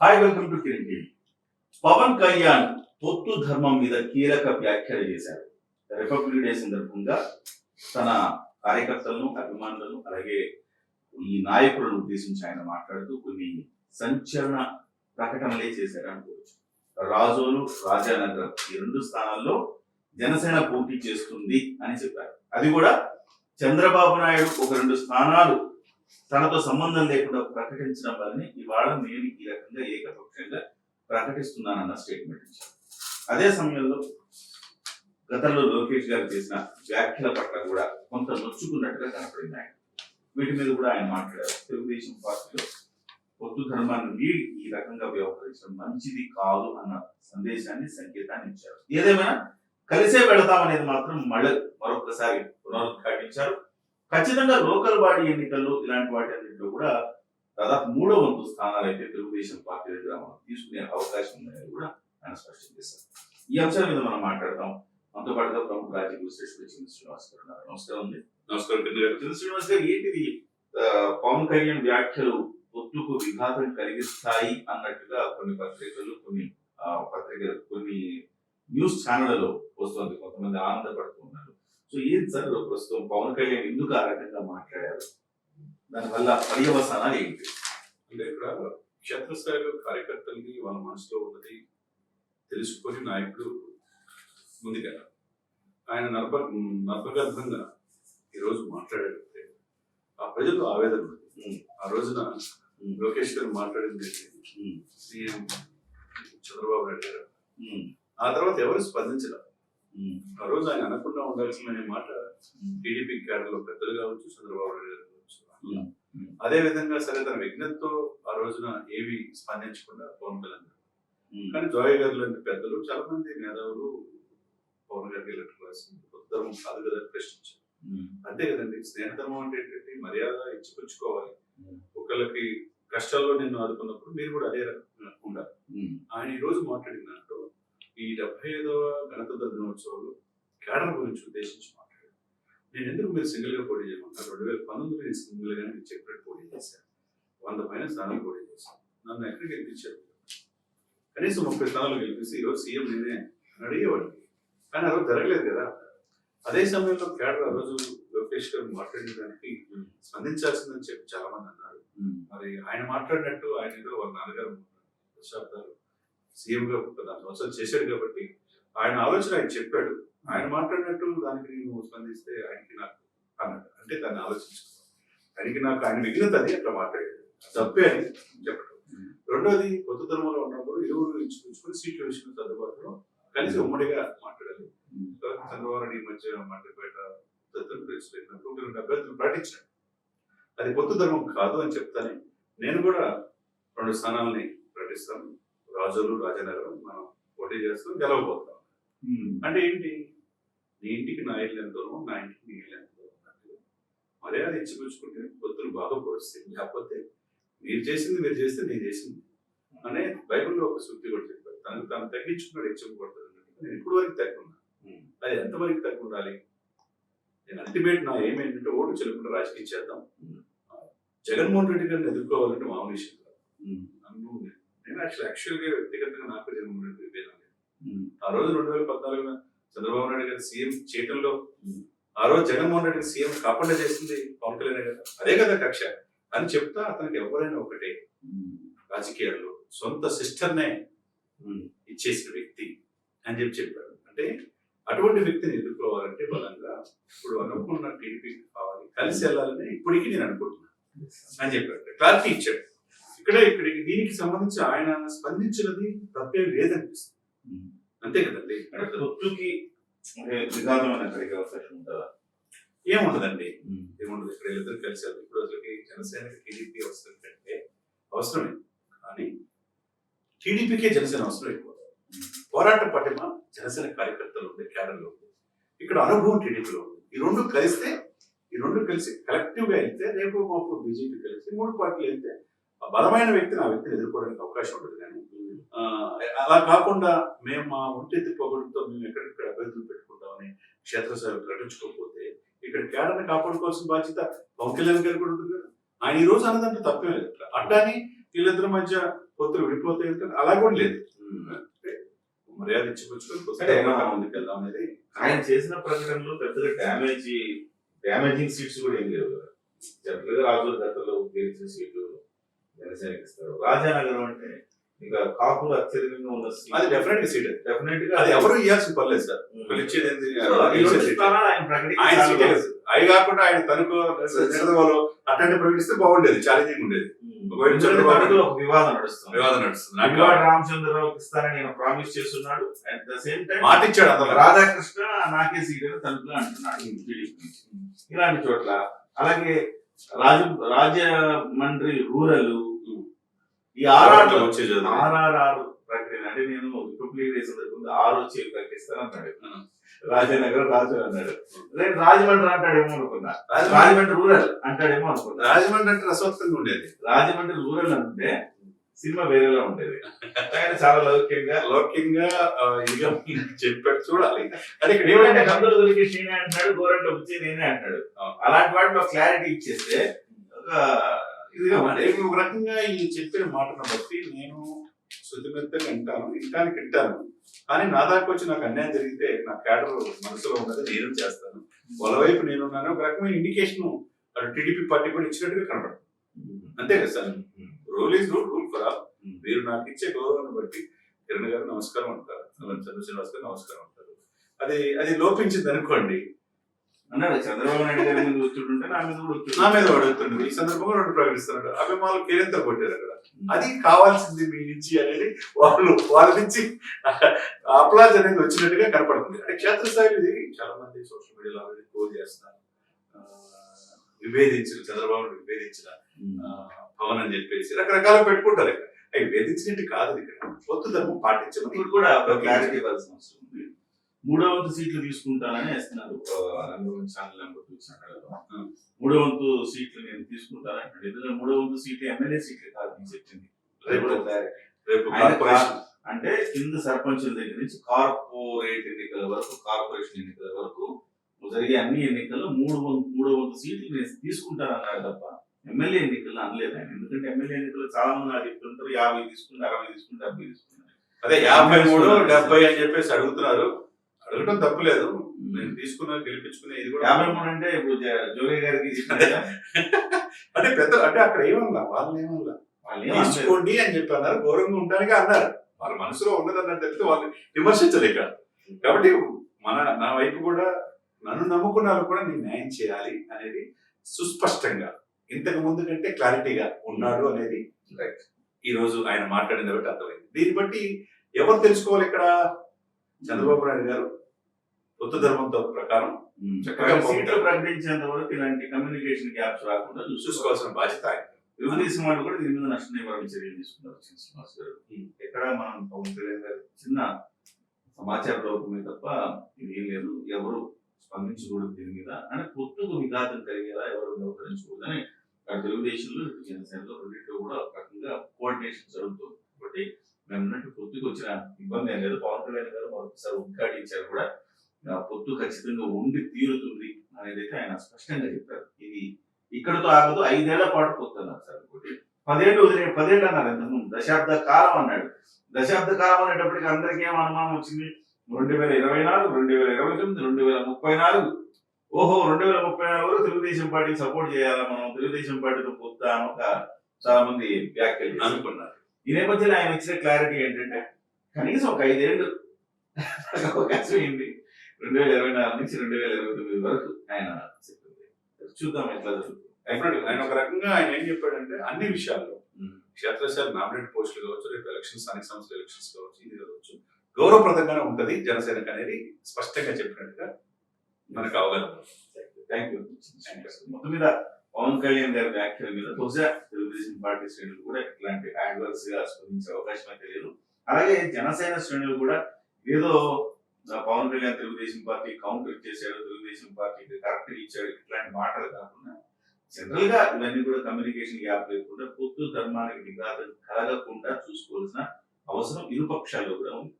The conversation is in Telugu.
Hi welcome to Kiran TV Pawan Kalyan పొత్తు ధర్మం మీద కీలక వ్యాఖ్యలు చేశారు. రిపబ్లిక్ డే సందర్భంగా తన కార్యకర్తలను అభిమానులను అలాగే ఈ నాయకులను ఉద్దేశించి ఆయన మాట్లాడుతూ కొన్ని సంచలన ప్రకటనలే చేశారు అనుకోవచ్చు. రాజోలు రాజానగరం ఈ రెండు స్థానాల్లో జనసేన పోటీ చేస్తుంది అని చెప్పారు. అది కూడా చంద్రబాబు నాయుడు ఒక రెండు స్థానాలు తనతో సంబంధం లేకుండా ప్రకటించడం వల్లనే ఇవాళ నేను ఈ రకంగా ఏకపక్షంగా ప్రకటిస్తున్నానన్న స్టేట్మెంట్ ఇచ్చారు. అదే సమయంలో గతంలో లోకేష్ గారు చేసిన వ్యాఖ్యల పట్ల కూడా కొంత నొచ్చుకున్నట్టుగా కనపడింది ఆయన. వీటి మీద కూడా ఆయన మాట్లాడారు. తెలుగుదేశం పార్టీలో పొత్తు ధర్మాన్ని వీడి ఈ రకంగా వ్యవహరించడం మంచిది కాదు అన్న సందేశాన్ని సంకేతాన్ని ఇచ్చారు. ఏదేమైనా కలిసే వెళతాం అనేది మాత్రం మళ్ళీ మరొకసారి పునరుద్ఘాటించారు. ఖచ్చితంగా లోకల్ బాడీ ఎన్నికల్లో ఇలాంటి వాటి అన్నింటిలో కూడా దాదాపు మూడో వంతు స్థానాలు అయితే తెలుగుదేశం పార్టీ దగ్గర మనం తీసుకునే అవకాశం ఉందని కూడా ఆయన స్పష్టం చేశారు. ఈ అంశాల మీద మనం మాట్లాడతాం. మనతో పాటుగా ప్రముఖ రాజకీయ విశ్లేషకుడు చింత శ్రీనివాస్ గారు నమస్కారం అండి. నమస్కారం చింత శ్రీనివాస్ గారు ఏంటిది? పవన్ కళ్యాణ్ వ్యాఖ్యలు పొత్తుకు విఘాతం కలిగిస్తాయి అన్నట్టుగా కొన్ని పత్రికలు కొన్ని పత్రికలు కొన్ని న్యూస్ ఛానళ్ళలో వస్తుంది. కొంతమంది ఆనందపడుతున్నారు. సో ఏం సార్ ప్రస్తుతం పవన్ కళ్యాణ్ ఎందుకు ఆ రకంగా మాట్లాడారు దానివల్ల పర్యవసానాలు ఏంటి అంటే ఇక్కడ క్షేత్రస్థాయిలో కార్యకర్తల్ని వాళ్ళ మనసులో ఉన్నది తెలుసుకొని నాయకుడు ముందుకెళ్ళాలి ఆయన నర్భ నర్భగర్భంగా ఈరోజు మాట్లాడాడంటే ఆ ప్రజల్లో ఆవేదన. ఆ రోజున. లోకేష్ గారు మాట్లాడింది. సీఎం చంద్రబాబు నాయుడు గారు. ఆ తర్వాత ఎవరు స్పందించలేదు. ఆ రోజు ఆయన అనకుండా ఉండాల్సిన అనే మాట. టీడీపీ క్యాడర్లో పెద్దలు కావచ్చు చంద్రబాబు నాయుడు గారు కావచ్చు. అదే విధంగా సరే తన విఘ్నతతో ఆ రోజున ఏవి స్పందించకుండా పవన్ కళ్యాణ్. కానీ జోయ్ గారు లాంటి పెద్దలు చాలా మంది మేధావులు పవన్ గారికి లెటర్ రాసి ధర్మం కాదు కదా ప్రశ్నించారు. అంతే కదండి స్నేహధర్మం అంటే ఏంటంటే మర్యాద ఇచ్చిపుచ్చుకోవాలి. ఒకళ్ళకి కష్టాల్లో నిన్ను ఆదుకున్నప్పుడు మీరు కూడా అదే రకంగా ఉండాలి. ఆయన ఈ రోజు మాట్లాడిన ఈ డెబ్బై ఐదవ గణతంత్ర దినోత్సవంలో కేడర్ గురించి ఉద్దేశించి మాట్లాడారు. నేను ఎందుకు మీరు సింగిల్గా పోటీ చేయమంటారు రెండు వేల పంతొమ్మిది నేను సింగిల్గా మీరు చెప్పినట్టు పోటీ చేశాను. వంద పైన స్థానాలు పోటీ చేశాను. నన్ను ఎక్కడికి గెలిపించారు? కనీసం ముప్పై స్థానాలు గెలిపిస్తే ఈరోజు సీఎం నేనే అని అడిగేవాడిని. కానీ ఆ రోజు జరగలేదు కదా. అదే సమయంలో కేడర్ ఆ రోజు లోకేష్ గారు మాట్లాడిన దానికి స్పందించాల్సిందని చెప్పి చాలా మంది అన్నారు. మరి ఆయన మాట్లాడినట్టు ఆయన ఏదో వాళ్ళ నాన్నగారు దశాబ్దాలు సీఎం గా పద్నాలుగు సంవత్సరాలు చేశాడు కాబట్టి ఆయన ఆలోచన ఆయన చెప్పాడు. ఆయన మాట్లాడినట్టు దానికి నేను స్పందిస్తే ఆయనకి నాకు అన్నాడు అంటే దాన్ని ఆలోచించుకో. ఆయనకి నాకు ఆయన మిగిలిన అది అట్లా మాట్లాడాడు. తప్పే అని చెప్పడం. రెండోది కొత్త ధర్మంలో ఉన్నప్పుడు ఇరువురు ఇచ్చుకుంచుకొని సీట్ల విషయంలో సర్దుబాటులో కలిసి ఉమ్మడిగా మాట్లాడాలి. చంద్రబాబు నాయుడు ఈ మధ్య ప్లేస్ వెళ్ళినప్పుడు ఒక రెండు అభ్యర్థులు ప్రకటించాడు అది కొత్త ధర్మం కాదు అని చెప్తానే నేను కూడా రెండు స్థానాలని ప్రకటిస్తాను. రాజులు రాజనగరం మనం పోటీ చేస్తాం గెలవబోతాం. అంటే ఏంటి? నీ ఇంటికి నా ఇల్లు ఎంత దూరం నా ఇంటికి నీ ఇల్లు ఎంత దూరం మర్యాద ఇచ్చిపుచ్చుకుంటే పొత్తులు బాగా పొడుస్తాయి. లేకపోతే మీరు చేసింది మీరు చేస్తే నేను చేసింది అనే బైబిల్లో ఒక సూక్తి కూడా చెప్పారు. తనకు తాను తగ్గించుకున్నాడు అన్నట్టుగా నేను ఇప్పుడు వరకు తగ్గున్నా. అది ఎంతవరకు తగ్గు ఉండాలి నేను అల్టిమేట్ నా ఏం ఏంటంటే ఓటు చెల్లకుండా రాజకీయం చేద్దాం. జగన్మోహన్ రెడ్డి గారిని ఎదుర్కోవాలంటే మామూలు విషయం కాదు. నేను యాక్చువల్ యాక్చువల్గా వ్యక్తిగతంగా నాకు విభేదం ఉమ్. ఆ రోజు రెండు వేల పద్నాలుగున చంద్రబాబు నాయుడు గారు సీఎం చేయటంలో. ఆ రోజు జగన్మోహన్ రెడ్డి సీఎం కాకుండా చేసింది పవన్ కళ్యాణ్ గారు అదే కదా కక్ష అని చెప్తా అతనికి ఎవరైనా ఒకటే. రాజకీయాల్లో సొంత సిస్టర్నే. ఇచ్చేసిన వ్యక్తి అని చెప్పి చెప్పాడు అంటే అటువంటి వ్యక్తిని ఎదుర్కోవాలంటే బలంగా ఇప్పుడు అనుకున్న టీడీపీ కావాలి కలిసి వెళ్ళాలని ఇప్పటికీ నేను అనుకుంటున్నాను అని చెప్పాడు క్లారిటీ ఇచ్చాడు ఇక్కడే ఇక్కడికి దీనికి సంబంధించి ఆయన స్పందించినది తప్పేం లేదనిపిస్తుంది. అంతే కదండి? విఘాతం అనేది కలిగే అవకాశం ఉంటుందా? ఏముండదండి. ఏముండదు. ఇక్కడ ఇద్దరు కలిసి. ఇప్పుడు అసలుకి జనసేనకి టీడీపీ అవసరం కంటే అవసరమే. కానీ టీడీపీకే జనసేన అవసరం ఎక్కువ. పోరాట పటిమ జనసేన కార్యకర్తలు ఉంది క్యాడర్లో ఉంది. ఇక్కడ అనుభవం టీడీపీలో ఉంది. ఈ రెండు కలిస్తే ఈ రెండు కలిసి కలెక్టివ్గా వెళ్తే రేపు మాపు బీజేపీ కలిసి మూడు పార్టీలు వెళ్తే బలమైన వ్యక్తిని ఆ వ్యక్తిని ఎదుర్కోవడానికి అవకాశం ఉంటుంది కానీ అలా కాకుండా మేము మా ఒంటెత్తి పొగడంతో మేము ఎక్కడిక్కడ అభ్యర్థులు పెట్టుకుంటామని క్షేత్రస్థాయిలో ప్రకటించుకోకపోతే ఇక్కడ కేడర్ని కాపాడుకోవాల్సిన బాధ్యత పవన్ కళ్యాణ్ గారు కూడా ఉంటుంది కదా ఆయన ఈ రోజు అన్నదంటే తప్పే లేదు. అట్టాని వీళ్ళిద్దరి మధ్య పొత్తులు విడిపోతాయి అలా కూడా లేదు. మర్యాద ఇచ్చిపుచ్చుకొని అనేది ఆయన చేసిన ప్రకటనలో పెద్దగా డ్యామేజ్ డ్యామేజింగ్ సీట్స్ కూడా ఏం లేవు కదా జనరల్గా రాజుల గతంలో సీట్లు ఇస్తారు రాజానగరం అంటే ఇంకా కాపులు అత్యధికంగా ఉన్న అది డెఫినెట్గా సీట్. డెఫినెట్గా అది ఎవరు ఇవ్వాల్సిన పర్లేదు సార్. అవి కాకుండా ఆయన తనకు అట్లాంటి ప్రకటిస్తే బాగుండేది ఛాలెంజింగ్ ఉండేది. వివాదం నడుస్తుంది. వివాదం నడుస్తుంది. ఇస్తానని ప్రామిస్ చేస్తున్నాడు. అట్ ద సేమ్ టైం మాట ఇచ్చాడు రాధాకృష్ణ నాకే సీట్ తలుపులో అంటున్నాడు. ఇలాంటి చోట్ల. అలాగే రాజ రాజమండ్రి రూరల్ ఈ R R. R R R ప్రకటన అంటే నేను డే సందర్భంగా ఆరు వచ్చి ప్రకటిస్తాను అన్నాడు. రాజనగర్ రాజు అన్నాడు. నేను రాజమండ్రి అంటాడేమో అనుకున్నా. రాజమండ్రి రూరల్ అంటాడేమో అనుకున్నా. రాజమండ్రి అంటే రసవత్తంగా ఉండేది. రాజమండ్రి రూరల్ అంటే సినిమా వేరేలా ఉండేది. ఆయన చాలా లౌక్యంగా ఇదిగా చెప్పాడు చూడాలి. అది ఇక్కడ ఏమంటే కందులు దొరికి నేనే అంటున్నాడు గోరంట వచ్చి నేనే అంటాడు. అలాంటి వాటిలో క్లారిటీ ఇచ్చేస్తే ఉండేది ఒక రకంగా ఈ చెప్పిన మాటను బట్టి నేను శుద్ధిమెత్తగా వింటాను వింటానికి వింటాను కానీ నా దాకా వచ్చి నాకు అన్యాయం జరిగితే నా క్యాడర్ మనసులో ఉన్నది నేను చేస్తాను? వాళ్ళ వైపు నేనున్నాను. ఒక రకమైన ఇండికేషన్ అటు టీడీపీ పార్టీ కూడా ఇచ్చినట్టుగా కనపడుతుంది అంతే కదా sir? Rule is rule rule for all మీరు నాకు ఇచ్చే గౌరవాన్ని బట్టి కిరణ్ గారు నమస్కారం అంటారు. చంద్ర శ్రీనివాస్ గారు నమస్కారం అంటారు. అది అది లోపించింది అనుకోండి. అన్నాడు చంద్రబాబు నాయుడు గారి మీద వచ్చుంటుంటే నా మీద కూడా. నా మీద అడుగుతుంది ఈ సందర్భంగా రెండు ప్రకటిస్తున్నాడు అభిమానులు కేరింత కొట్టారు అక్కడ. అది కావాల్సింది మీ నుంచి అనేది వాళ్ళు వాళ్ళ నుంచి అప్లాజ్ అనేది వచ్చినట్టుగా కనపడుతుంది. అంటే క్షేత్రస్థాయిలో ఇది చాలా మంది సోషల్ మీడియాలో ఆల్రెడీ ట్రోల్ చేస్తున్నారు. విభేదించిన చంద్రబాబు విభేదించిన పవన్ అని చెప్పేసి రకరకాల పెట్టుకుంటారు ఇక్కడ. అవి వేధించినట్టు కాదు ఇక్కడ. పొత్తు ధర్మం పాటించమని కూడా క్లారిటీ ఇవ్వాల్సిన అవసరం ఉంది. మూడో వంతు సీట్లు తీసుకుంటానని వేస్తున్నారు. ఛానల్ నెంబర్ టూ మూడో వంతు సీట్లు నేను తీసుకుంటానని అంటున్నాడు. ఎందుకంటే మూడో వంతు సీట్లు ఎమ్మెల్యే సీట్లు కాదు నేను చెప్పింది. రేపు కార్పొరేషన్ అంటే కింద సర్పంచుల దగ్గర నుంచి కార్పొరేట్ ఎన్నికల వరకు కార్పొరేషన్ ఎన్నికల వరకు జరిగే అన్ని ఎన్నికల్లో మూడు మూడో వంతు సీట్లు నేను తీసుకుంటానన్నాడు తప్ప ఎమ్మెల్యే ఎన్నికల్లో అనలేదు ఆయన. ఎందుకంటే ఎమ్మెల్యే ఎన్నికల్లో చాలా మంది నాకు చెప్తుంటారు యాభై తీసుకుంటే అరవై తీసుకుంటే డెబ్బై తీసుకుంటారు అదే యాభై మూడు డెబ్బై అని చెప్పేసి అడుగుతున్నారు. అడగటం తప్పులేదు నేను తీసుకున్న గెలిపించుకునే ఇది కూడా యాభై మూడు అంటే ఇప్పుడు జోగి గారికి అంటే పెద్ద అంటే అక్కడ ఏమన్నా వాళ్ళు ఏమన్నా. తీసుకోండి అని చెప్పి అన్నారు గౌరవంగా ఉండడానికి అన్నారు. వాళ్ళ మనసులో ఉన్నది చెప్తే వాళ్ళు విమర్శించలేక. కాబట్టి మన నా వైపు కూడా నన్ను నమ్ముకున్న వాళ్ళు కూడా నేను న్యాయం చేయాలి అనేది సుస్పష్టంగా ఇంతకు ముందు కంటే క్లారిటీగా ఉన్నాడు అనేది. ఈ రోజు ఆయన మాట్లాడిన బట్టి అర్థమైంది. దీన్ని బట్టి ఎవరు తెలుసుకోవాలి ఇక్కడ? చంద్రబాబు నాయుడు గారు కొత్త ధర్మంతో ప్రకారం. చక్కగా సీట్లు ప్రకటించేంత వరకు ఇలాంటి కమ్యూనికేషన్ గ్యాప్స్ రాకుండా చూసుకోవాలి. చూసుకోవాల్సిన బాధ్యత తెలుగుదేశం వాళ్ళు కూడా దీని మీద నష్ట నివారణ చర్యలు తీసుకున్నారు శ్రీనివాస్ గారు. ఎక్కడ మనం పవన్ కళ్యాణ్ గారు చిన్న సమాచార లోపమే తప్ప ఇది లేదు. ఎవరు స్పందించకూడదు దీని మీద. అంటే పొత్తుకు విఘాతం కలిగేలా ఎవరు వ్యవహరించకూడదని అక్కడ తెలుగుదేశంలో జనసేనలో రెండింటిలో కూడా ఒక రకంగా కోఆర్డినేషన్ జరుగుతుంది కాబట్టి మేము పొత్తుకు వచ్చిన ఇబ్బంది ఏం లేదు. పవన్ కళ్యాణ్ గారు మరొకసారి ఉద్ఘాటించారు కూడా. ఆ పొత్తు ఖచ్చితంగా ఉండి తీరుతుంది అనేది అయితే ఆయన స్పష్టంగా చెప్పారు. ఇది ఇక్కడతో ఆగదు ఐదేళ్ళ పాటు పొత్తు అన్నారు సార్ ఇంకోటి. పదేళ్ళు వదిలే పదేళ్ళు అన్నారు ఇంతకుముందు దశాబ్ద కాలం అన్నాడు. దశాబ్ద కాలం అనేటప్పటికి అందరికీ ఏం అనుమానం వచ్చింది? రెండు వేల ఇరవై నాలుగు రెండు వేల ఇరవై తొమ్మిది రెండు వేల ముప్పై నాలుగు. ఓహో రెండు వేల ముప్పై నాలుగు వరకు తెలుగుదేశం పార్టీకి సపోర్ట్ చేయాలా మనం? తెలుగుదేశం పార్టీతో పొత్తా అని ఒక చాలా మంది వ్యాఖ్యలు అనుకున్నారు. ఈ నేపథ్యంలో ఆయన ఇచ్చిన క్లారిటీ ఏంటంటే కనీసం ఒక ఐదేళ్ళు అవకాశం ఏంటి? రెండు వేల ఇరవై నాలుగు నుంచి రెండు వేల ఇరవై తొమ్మిది వరకు ఆయన చెప్పింది. చూద్దాం ఎట్లా జరుగుతుంది. Definitely. ఆయన ఒక రకంగా ఆయన ఏం చెప్పాడంటే అన్ని విషయాల్లో. క్షేత్రస్థాయి నామినేట్ పోస్టులు కావచ్చు రేపు ఎలక్షన్ స్థానిక సంస్థల ఎలక్షన్స్ కావచ్చు ఇది కావచ్చు గౌరవప్రదంగానే ఉంటది జనసేనకు అనేది స్పష్టంగా చెప్పినట్టుగా మనకు అవగాహన. థ్యాంక్ యూ మొత్తం మీద పవన్ కళ్యాణ్ గారి వ్యాఖ్యల మీద బహుశా తెలుగుదేశం పార్టీ శ్రేణులు కూడా ఇట్లాంటి అడ్వర్స్గా స్పందించే అవకాశం అయితే లేదు. అలాగే జనసేన శ్రేణులు కూడా ఏదో పవన్ కళ్యాణ్ తెలుగుదేశం పార్టీ కౌంటర్ చేశాడు తెలుగుదేశం పార్టీకి కరెక్ట్ ఇచ్చాడు ఇట్లాంటి మాటలు కాకుండా జనరల్గా ఇవన్నీ కూడా కమ్యూనికేషన్ గ్యాప్ లేకుండా పొత్తు ధర్మానికి విఘాతం కలగకుండా చూసుకోవాల్సిన అవసరం ఇరు పక్షాల్లో కూడా ఉంది.